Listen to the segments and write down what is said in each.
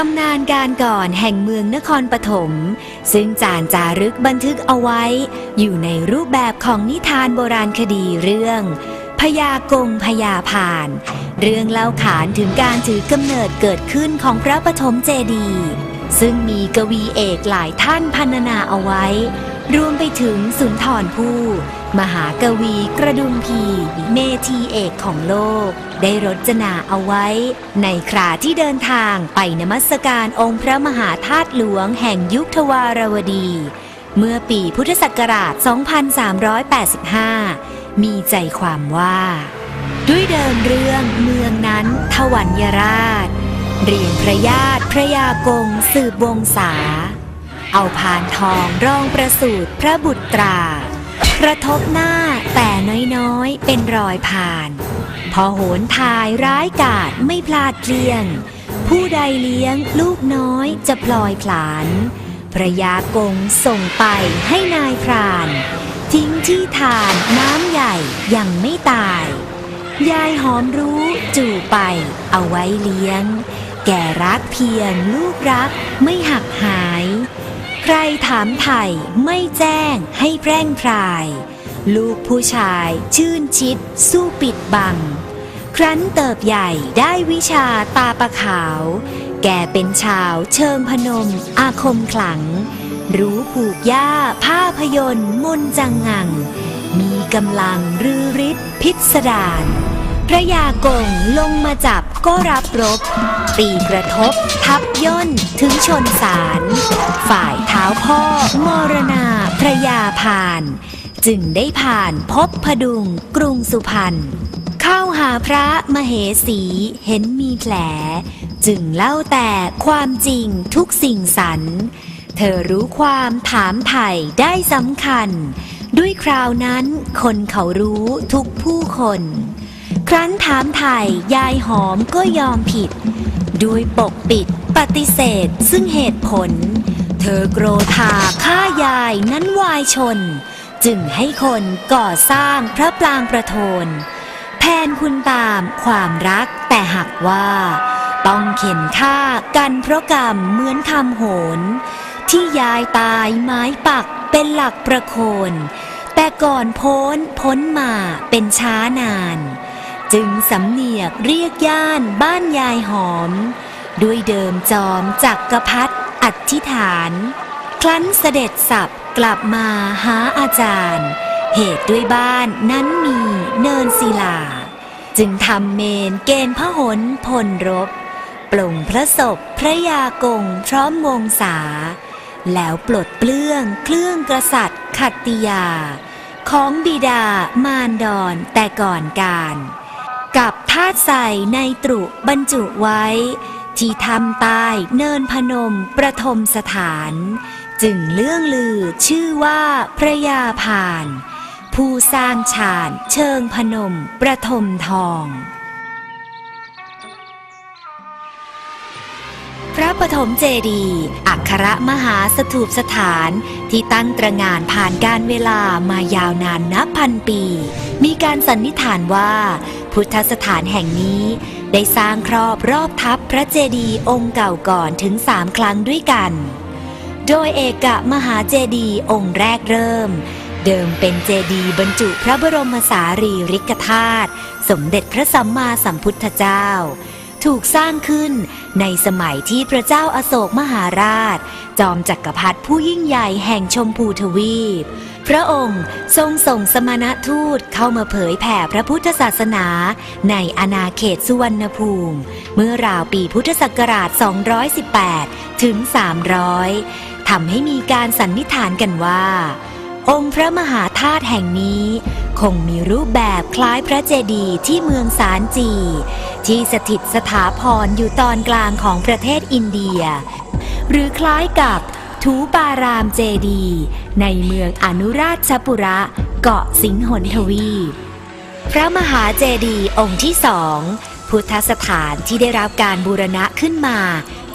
ตำนานการก่อนแห่งเมืองนครปฐมซึ่งจานจารึกบันทึกเอาไว้ อยู่ในรูปแบบของนิทานโบราณคดีเรื่องพญากงพญาพาน เรื่องเล่าขานถึงการถือกำเนิดเกิดขึ้นของพระปฐมเจดีย์ซึ่งมีกวีเอกหลายท่านพรรณนาเอาไว้ รวมไปถึงสุนทรภู่ มหากวีกระดุมพี เมธีเอกของโลก ได้รจนาเอาไว้ ในคราที่เดินทางไปนมัสการองค์พระมหาธาตุหลวงแห่งยุคทวารวดี เมื่อปีพุทธศักราช 2385 มีใจความว่า ด้วยเดิมเรื่องเมืองนั้นทวัญยราช เรียนพระญาติพระยากงสืบวงศา เอาพานทองรองประสูตรพระบุตรา กระทบหน้าแต่น้อยๆ เป็นรอยผ่าน พอโหนทายร้ายกาจไม่พลาดเกลี้ยง ผู้ใดเลี้ยงลูกน้อยจะพลอยผลาน พระยากงส่งไปให้นายพราน ทิ้งที่ทานน้ำใหญ่ยังไม่ตาย ยายหอมรู้จู่ไปเอาไว้เลี้ยง แก่รักเพียงลูกรักไม่หักหาย ใครถามไถ่ไม่แจ้งให้แพร่งพราย ลูกผู้ชายชื่นชิด สู้ปิดบัง ครั้นเติบใหญ่ได้วิชาตาประขาว แกเป็นชาวเชิงพนมอาคมขลัง รู้ผูกย่าผ้าพยนต์มนจังงัง มีกำลังรือฤทธิ์พิสดารพระยากงลงมาจับ ก็รับรบ ตีกระทบ ทับย่นถึงชนสาร ฝ่ายเท้าพ่อ มรณาพระยาพาน จึงได้ผ่านพบพดุงกรุงสุพรรณเข้าหาพระมเหสีเห็นมีแผล จึงเล่าแต่ความจริงทุกสิ่งสรรเธอรู้ความถามไถ่ได้สำคัญ ด้วยคราวนั้นคนเขารู้ทุกผู้คน ครั้นถามไถ่ยายหอมก็ยอมผิด ด้วยปกปิดปฏิเสธซึ่งเหตุผล เธอโกรธาฆ่ายายนั้นวายชน จึงให้คนก่อสร้างพระปรางประโทนแทนคุณตามความรักแต่หักว่า ต้องเข็นฆ่ากันเพราะกรรมเหมือนคำโหน ที่ยายตายไม้ปักเป็นหลักประโคน แต่ก่อนพ้นพ้นมาเป็นช้านาน จึงสำเนียกเรียกย่านบ้านยายหอม ด้วยเดิมจอมจักกรพัดอธิษฐาน ครั้นเสด็จสับกลับมาหาอาจารย์ เหตุด้วยบ้านนั้นมีเนินศิลา จึงทำเมนเกณฑ์พระหนพลรบ ปลงพระศพพระยากงพร้อมวงศา แล้วปลดเปลื้องเครื่องกษัตริย์ขัตติยา ของบิดามารดอนแต่ก่อนการ กับธาตุใส่ในตรุบรรจุไว้ ที่ทำใต้เนินพนมประทมสถาน จึงเลื่องลือชื่อว่าพระยาพาน ผู้สร้างชาญเชิงพนมประทมทองพระปฐมเจดีย์อัครมหาสถูปสถานที่ตั้งตระงานผ่านการเวลามายาวนานนับพันปี มีการสันนิษฐานว่า พุทธสถานแห่งนี้ ได้สร้างครอบรอบทับพระเจดีย์องค์เก่าก่อนถึงสามครั้งด้วยกัน โดยเอกมหาเจดีย์องค์แรกเริ่ม เดิมเป็นเจดีย์บรรจุพระบรมสารีริกธาตุสมเด็จพระสัมมาสัมพุทธเจ้า ถูกสร้างขึ้นในสมัยที่พระเจ้าอาโศกมหาราช จอมจักรพรรดิผู้ยิ่งใหญ่แห่งชมพูทวีป พระองค์ทรงส่งสมณทูตเข้ามาเผยแผ่พระพุทธศาสนาในอาณาเขตสุวรรณภูมิ เมื่อราวปีพุทธศักราช 218 ถึง 300ทำให้มีการสันนิษฐานกันว่า องค์พระมหาธาตุแห่งนี้ คงมีรูปแบบคล้ายพระเจดีย์ที่เมืองสารจี ที่สถิตสถาพรอยู่ตอนกลางของประเทศอินเดีย หรือคล้ายกับทูปารามเจดีย์ในเมืองอนุราชปุระเกาะสิงหนทวีปพระมหาเจดีย์องค์ที่สองพุทธสถานที่ได้รับการบูรณะขึ้นมา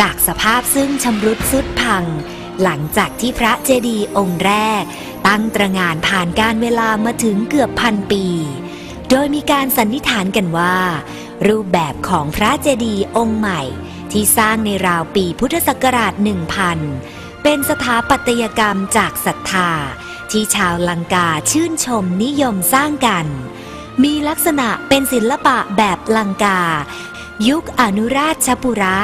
จากสภาพซึ่งชำรุดสุดพัง หลังจากที่พระเจดีย์องค์แรก ตั้งตระงานผ่านการเวลามาถึงเกือบพันปี โดยมีการสันนิษฐานกันว่า รูปแบบของพระเจดีย์องค์ใหม่ ที่สร้างในราวปีพุทธศักราช 1000 เป็นสถาปัตยกรรมจากศรัทธา ที่ชาวลังกาชื่นชมนิยมสร้างกัน มีลักษณะเป็นศิลปะแบบลังกา ยุคอนุราชปุระ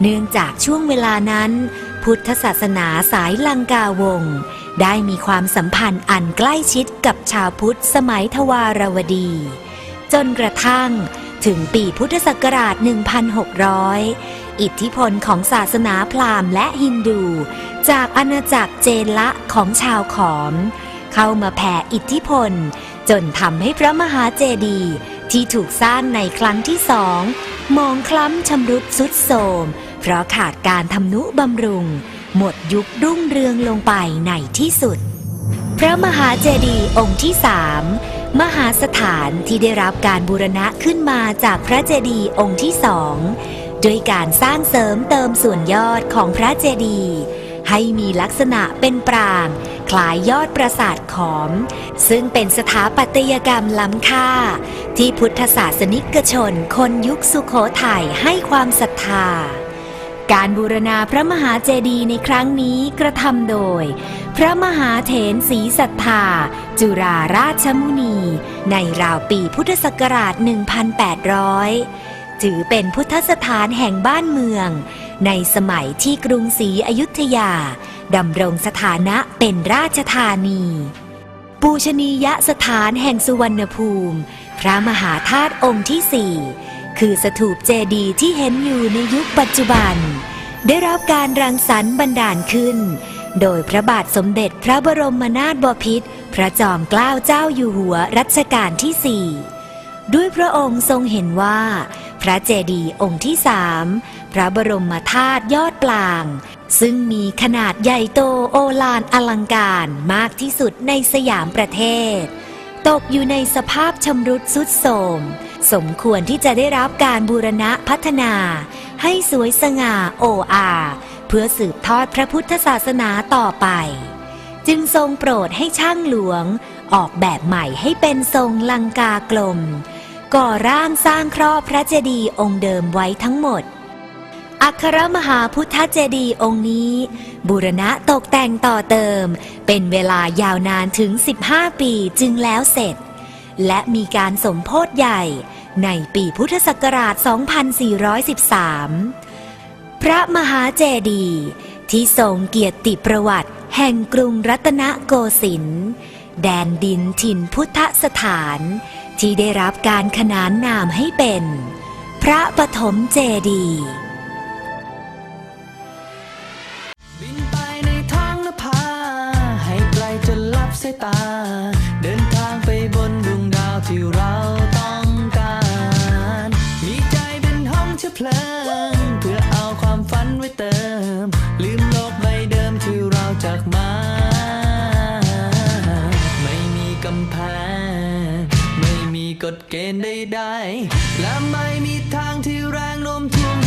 เนื่องจากช่วงเวลานั้น พุทธศาสนาสายลังกาวงศ์ ได้มีความสัมพันธ์อันใกล้ชิดกับชาวพุทธสมัยทวารวดี จนกระทั่งถึงปีพุทธศักราช 1600 อิทธิพลของศาสนาพราหมณ์และฮินดู จากอาณาจักรเจนละของชาวขอม เข้ามาแผ่อิทธิพล จนทำให้พระมหาเจดีย์ที่ถูกสร้างในครั้งที่สองมองคล้ำชำรุดสุดโทรมเพราะขาดการทำนุบำรุง หมดยุครุ่งเรืองลงไปในที่สุด พระมหาเจดีย์องค์ที่สามมหาสถานที่ได้รับการบูรณะขึ้นมาจากพระเจดีย์องค์ที่สองด้วยการสร้างเสริมเติมส่วนยอดของพระเจดีย์ให้มีลักษณะเป็นปรางคล้ายยอดปราสาทขอม ซึ่งเป็นสถาปัตยกรรมล้ำค่า ที่พุทธศาสนิกชนคนยุคสุโขทัยให้ความศรัทธา การบูรณาพระมหาเจดีย์ในครั้งนี้กระทำโดย พระมหาเถรศรีศรัทธา จุฬาราชมุนี ในราวปีพุทธศักราช 1800 ถือเป็นพุทธสถานแห่งบ้านเมือง ในสมัยที่กรุงศรีอยุธยาดำรงสถานะเป็นราชธานี ปูชนียสถานแห่งสุวรรณภูมิ พระมหาธาตุองค์ที่สี่ คือสถูปเจดีย์ที่เห็นอยู่ในยุคปัจจุบัน ได้รับการรังสรรค์บันดาลขึ้น โดยพระบาทสมเด็จพระบรมนาถบพิตรพระจอมเกล้าเจ้าอยู่หัวรัชกาลที่สี่ด้วยพระองค์ทรงเห็นว่า พระเจดีย์องค์ที่สามพระบรมธาตุยอดปลาง ซึ่งมีขนาดใหญ่โตโอฬารอลังการมากที่สุดในสยามประเทศ ตกอยู่ในสภาพชำรุดสุดโทรม สมควรที่จะได้รับการบูรณะพัฒนา ให้สวยสง่าโออา เพื่อสืบทอดพระพุทธศาสนาต่อไป จึงทรงโปรดให้ช่างหลวง ออกแบบใหม่ให้เป็นทรงลังกากลม ก่อร่างสร้างครอบพระเจดีย์องค์เดิมไว้ทั้งหมดอัครมหาพุทธเจดีย์องค์นี้ บูรณะตกแต่งต่อเติม เป็นเวลายาวนานถึง 15 ปีจึงแล้วเสร็จ และมีการสมโพธิใหญ่ในปีพุทธศักราช 2413 พระมหาเจดีย์ที่ทรงเกียรติประวัติแห่งกรุงรัตนโกสินทร์แดนดินถิ่นพุทธสถาน ที่ได้รับการขนานนามให้เป็น พระปฐมเจดีย์ ใดๆและไม่มีทางที่แรงโน้มถ่วง